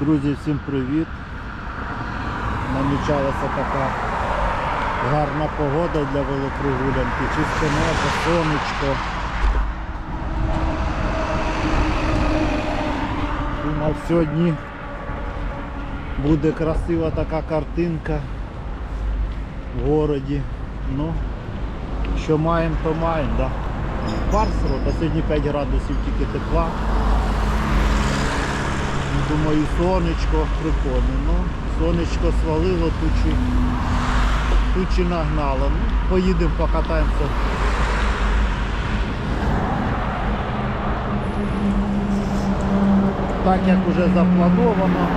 Друзі, всім привіт! Намічалася така гарна погода для велопрогулянки, чисте небо, сонечко. Думав, сьогодні буде красива така картинка в городі. Ну, що маємо, то маємо, да? Барсово, та сьогодні 5 градусів тільки тепла. Думаю, сонечко прикольне. Ну, сонечко свалило, тучі, тучі нагнало. Ну, поїдемо, покатаємося. Так як вже заплановано.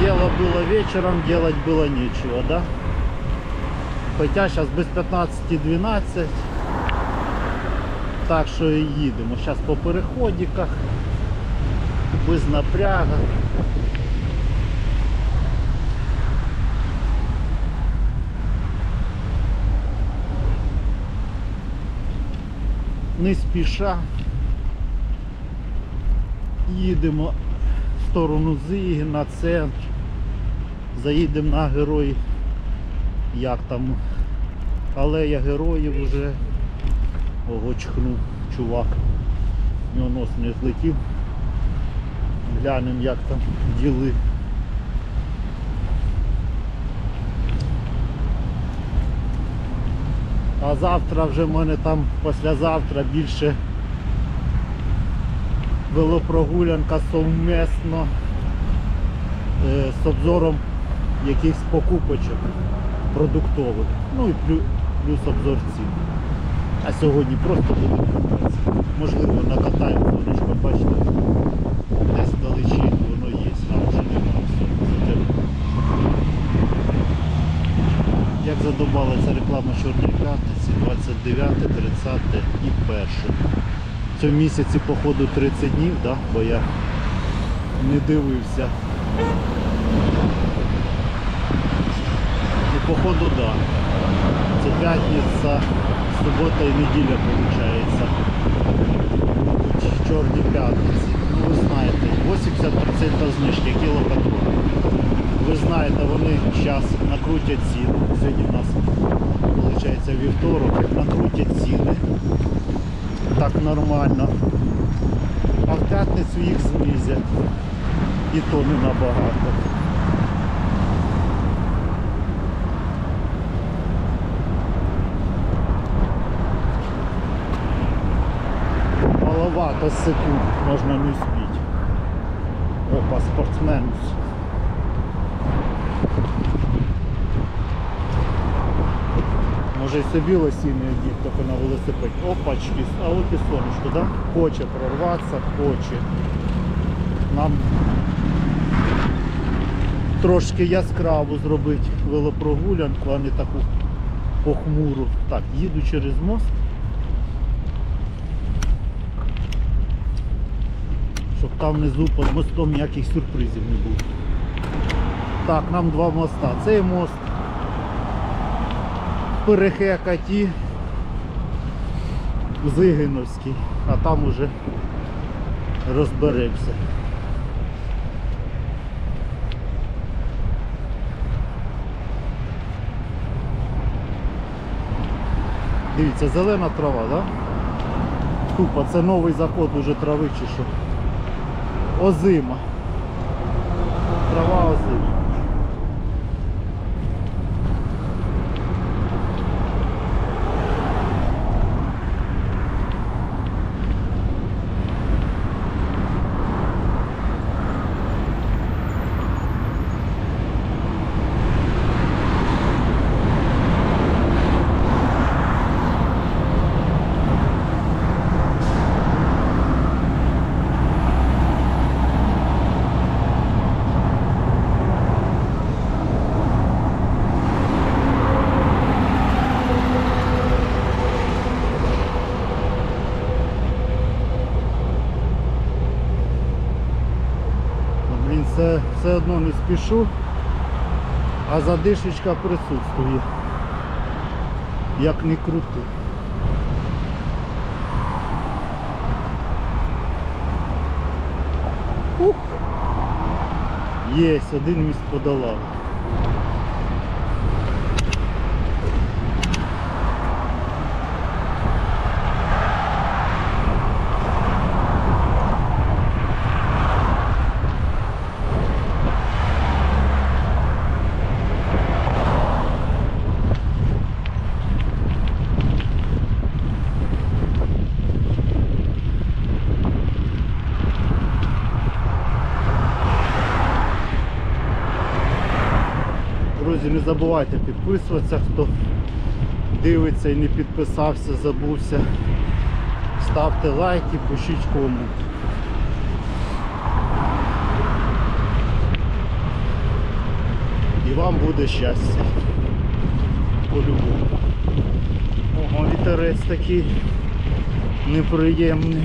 Дело было вечером, делать было нечего, да? Хоча зараз без 15-12. Так що і їдемо. Зараз по переходиках, без напряга. Не спіша. Їдемо в сторону Зиги, на центр. Заїдемо на герої. Як там? Алея героїв вже. Ого, чувак. У нього нос не злетів. Глянемо як там діли. А завтра вже в мене там післязавтра більше велопрогулянка совмесно е, з обзором якихось покупочок продуктових. Ну і плюс обзор цін. А сьогодні просто буде кататися. Можливо, накатаємо сонечко, бачите, десь вдалечі воно є, а вже немає сонця. Як задобалася реклама Чорної п'ятниці, 29, 30 і 1. В цьому місяці, походу, 30 днів, да? бо я не дивився. Ну, походу, так. Да. Це п'ятниця, субота і неділя виходить. Чорні п'ятниці. Ну ви знаєте, 80% знижки кілокатрон. Ви знаєте, вони зараз накрутять ціни. Сьогодні у нас виходить вівторок, накрутять ціни. Так нормально. А в п'ятницю їх знизять. І то не набагато. Маловато секунд можна не успіть. Опа, спортсменус. Може і собі лосіни йдіть, тільки на велосипеді. Опачки, а от і сонечко, да? Хоче прорватися, хоче. Нам трошки яскраву зробити велопрогулянку, а не таку похмуру. Так, їду через мост. Там внизу під мостом ніяких сюрпризів не було. Так, нам два моста. Цей мост Перехекаті Зигиновський, а там уже розберемося. Дивіться, зелена трава, так? Да? Тупо, це новий заход уже трави чи що. Озима. Трава озима. Ну, Блін, все, все одно не спішу, а задишечка присутствує. Як не крути. Ух. Єсть, один міст подолав. Друзі, не забувайте підписуватися, хто дивиться і не підписався, забувся. Ставте лайки, пишіть комент. І вам буде щастя. По-любому. Ого, вітерець такий неприємний.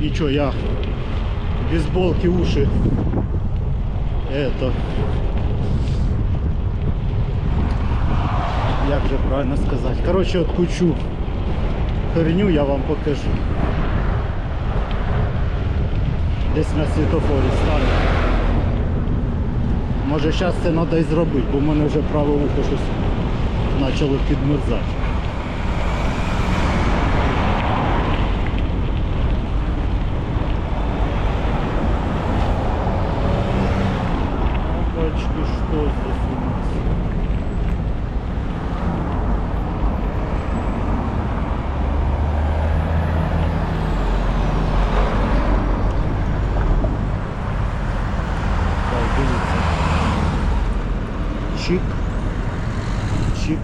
Нічого, я бейсболки уші это як же правильно сказати. Коротше, от кучу херню я вам покажу. Десь на світофорі стали. може зараз це треба і зробити бо в мене вже праве ухо щось почало підмерзати Опачки, что здесь у нас? Так, дивіться. Чик. Чик.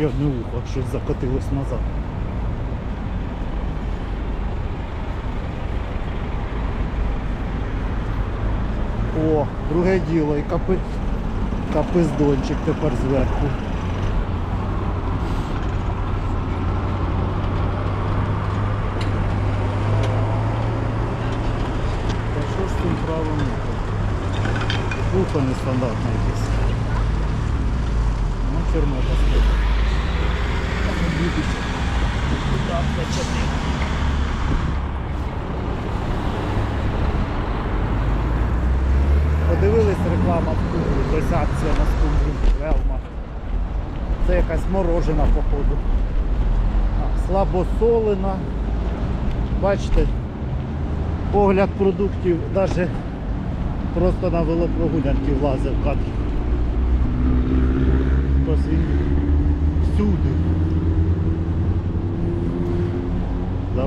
Ще одне ухо, щось закотилось назад. О, друге діло, і капи... капиздончик тепер зверху. Та що з тим правим ухом? Ухо нестандартне якесь. Ну, фірма почати. Подивились реклама в скумбрі, ось акція на скумбрі Велма. Це якась морожена походу. Слабосолена. Бачите, погляд продуктів навіть просто на велопрогулянки влазив кадр. Всюди.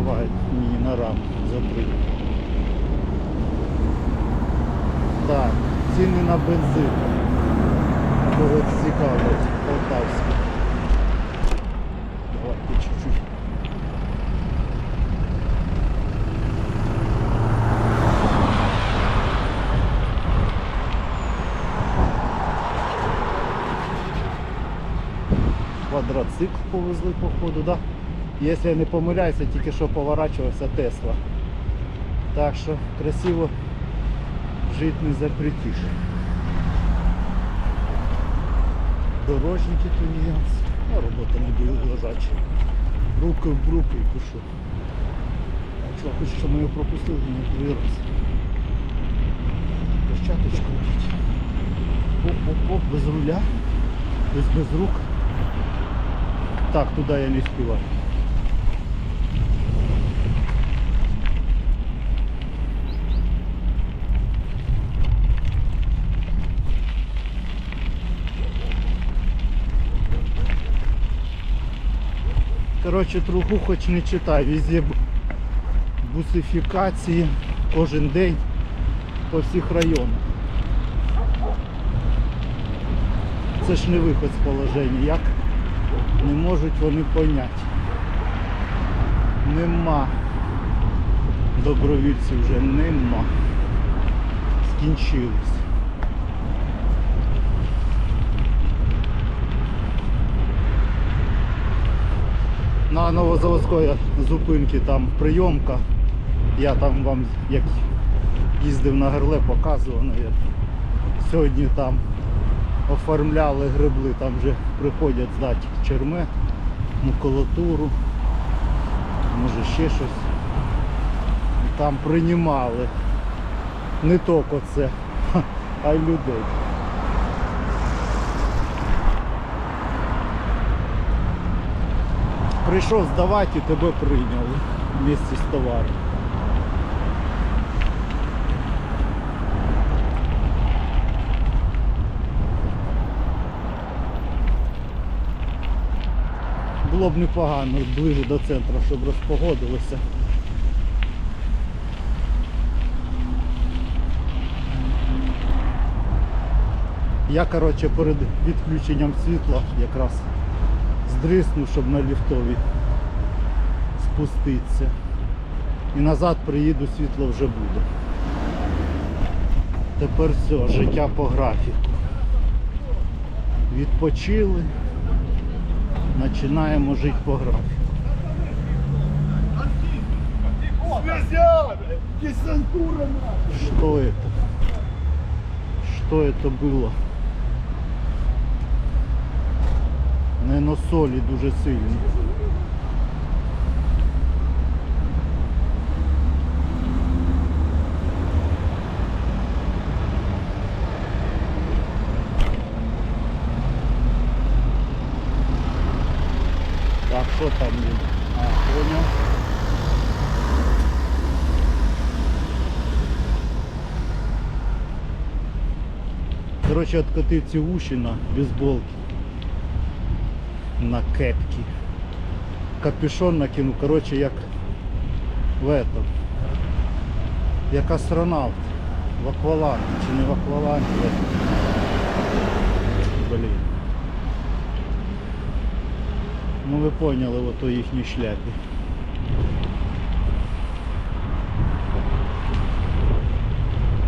Давай, мені на раму запрыг. Так, ціни на бензин. Кого цікавить, полтавський. Давайте чуть-чуть. Квадроцикл повезли походу, да? Якщо я не помиляюся, тільки що поворачувався Тесла. Так що красиво жити не запретиш. Дорожники тунець. А робота не буде лежача. Руки в руки і пишу. Чого хочеш, щоб ми його пропустили, не раз. Площадочку йдіть. Оп-оп-оп, без руля, без, без рук. Так, туди я не співаю. Коротше, труху хоч не читай, везде бусифікації кожен день по всіх районах. Це ж не виход з положення, як не можуть вони поняти. Нема добровільців вже нема. Скінчились. На Новозаводської зупинці там прийомка. Я там вам як їздив на герле, показував. навіть. Сьогодні там оформляли грибли, там вже приходять здати черме, макулатуру, може ще щось. Там приймали не тільки це, а й людей. Прийшов здавати і тебе прийняли вместе з товаром. Було б непогано ближе до центру, щоб розпогодилося. Я коротше перед відключенням світла якраз здриснув, щоб на ліфтові спуститися. І назад приїду, світло вже буде. Тепер все, життя по графіку. Відпочили. Починаємо жити по графіку. Связя! Десантура Что это? Что это было? Наверно, солі дуже сильно. Так, що там є? А, понял. Короче, откатив ці уші на бейсболки. На кепки. Капюшон накинув, короче, як в этом. Як астронавт. В аквалангі. Чи не в этом. Блін. Ну ви поняли ото їхній шляпі.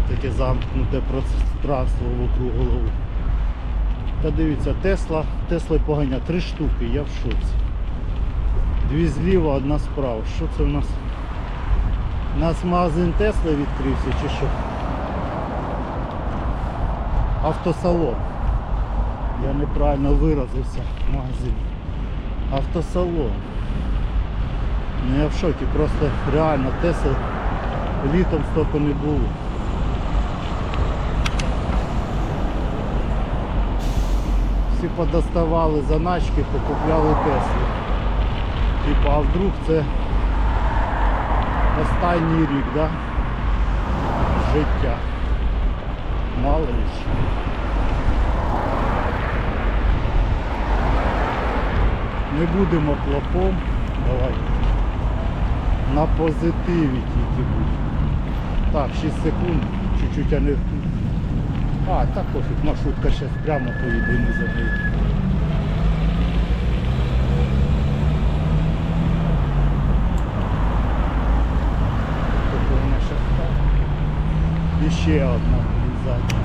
Таке замкнуте пространство вокруг голови. Та дивіться, Тесла, Тесла поганя, три штуки, я в шоці. Дві зліва, одна справа. Що це в нас? У нас магазин Тесла відкрився чи що? Автосалон. Я неправильно виразився. Магазин. Автосалон. Ну я в шокі, просто реально Тесла літом стільки не було. Всі подоставали заначки, покупляли Тесли. Типа, а вдруг це останній рік, да? Життя. Мало ли. Не будемо клопом. Давай. На позитиві тільки будемо. Так, 6 секунд, чуть-чуть я не а, так пофіг, маршрутка зараз прямо поїде і не за нею. Тобто вона ще одна блін, Цей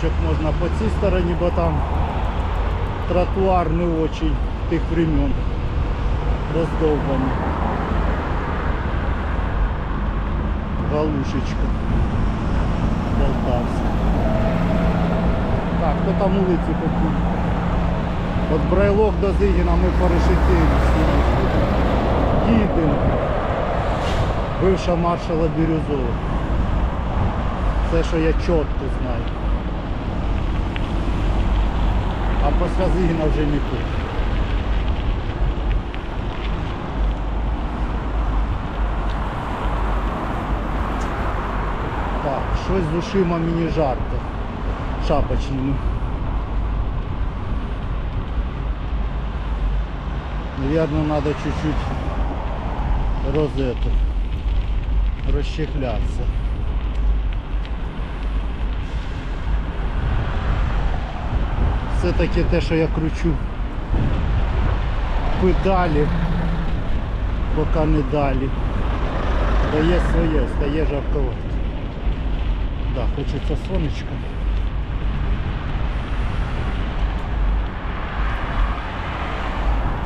кусочок можна по цій стороні, бо там тротуар не очень тих времен роздовбаний. Галушечка Полтавська. Так, хто там вулиці купив? От Брайлок до Зигіна ми по решеті їдемо. Бивша маршала Бірюзова. Це, що я чітко знаю. після Зигіна вже нікуди. Так, щось з ушима мені жарко. Шапочними. Наверное, надо чуть-чуть розету розчехляться. Все-таки те, що я кручу педалі, поки не далі. Дає своє, стає жарковато. Да, хочеться сонечко.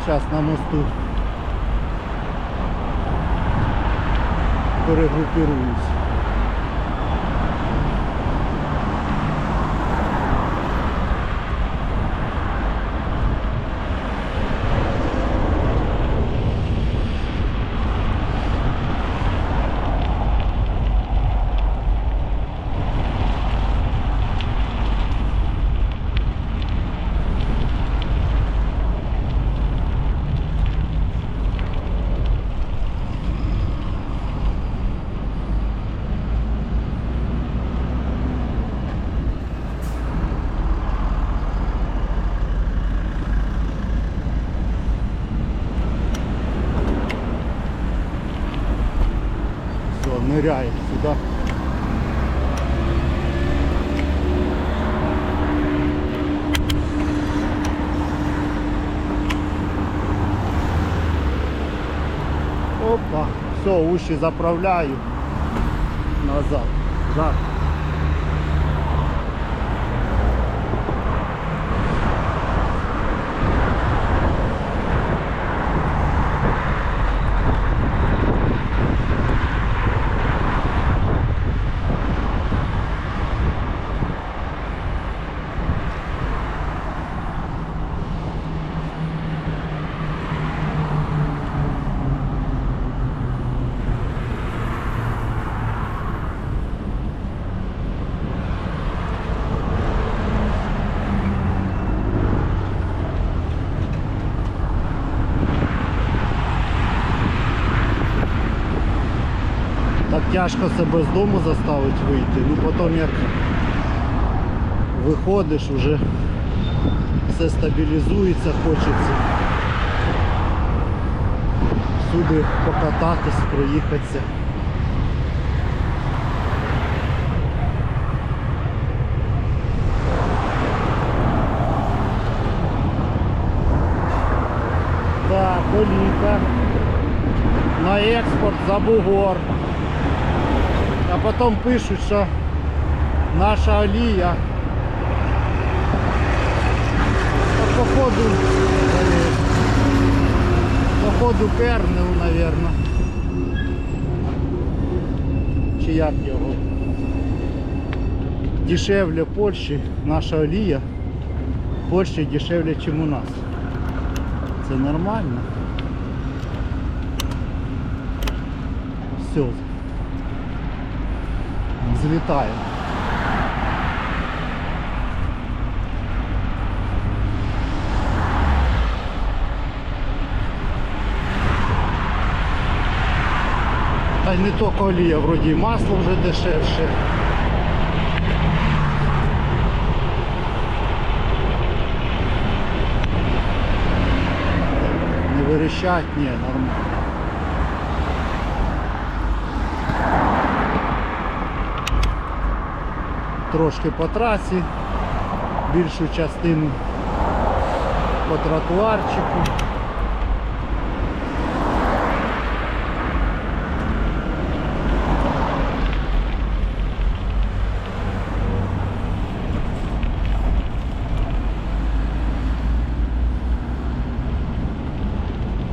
Зараз на мосту перегрупіруюсь. Ныряет сюда. Опа, все, уши заправляю назад. Жарко. Тяжко себе з дому заставить вийти. Ну потім як виходиш, вже все стабілізується, хочеться. Всюди покататись, проїхатися. Так, олійка. На експорт за бугор. А потім пишуть, що наша олія. Та походу, е, походу кернел, наверно. Чи як його? Дешевле в Польщі, наша олія. В Польщі дешевле, ніж у нас. Це нормально. Все. Злітаємо. Та й не тільки олія, вроді масло вже дешевше. Не вирішать, ні, нормально. Трошки по трасі, більшу частину по тротуарчику.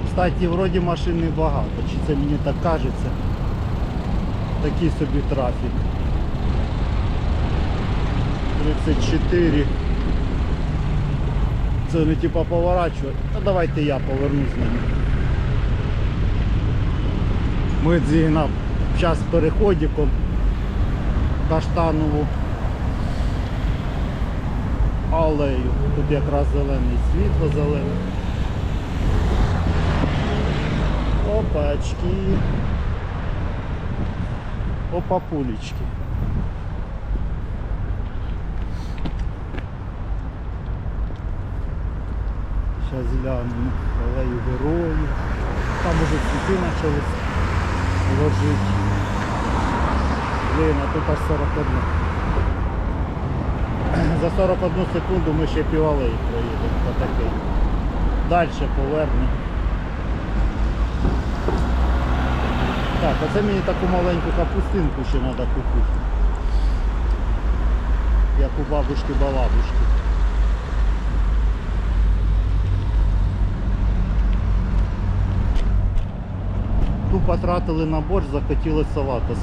Кстати, вроді машин небагато, чи це мені так кажеться. Такий собі трафік. 34. Це не типа поворачувати. Та давайте я поверну з ними. Ми зігнав час переходиком каштанову алею. Тут якраз зелений світло зелене. Опачки. Опа пулечки. Зараз глянемо алею героїв. Там уже цвіти почались ложити. Блін, а тут аж 41. За 41 секунду ми ще півалеї проїдемо по такій. Далі повернемо. Так, а це мені таку маленьку капустинку ще треба купити. Як у бабушки балабушки. тратили на борщ, захотіли салата.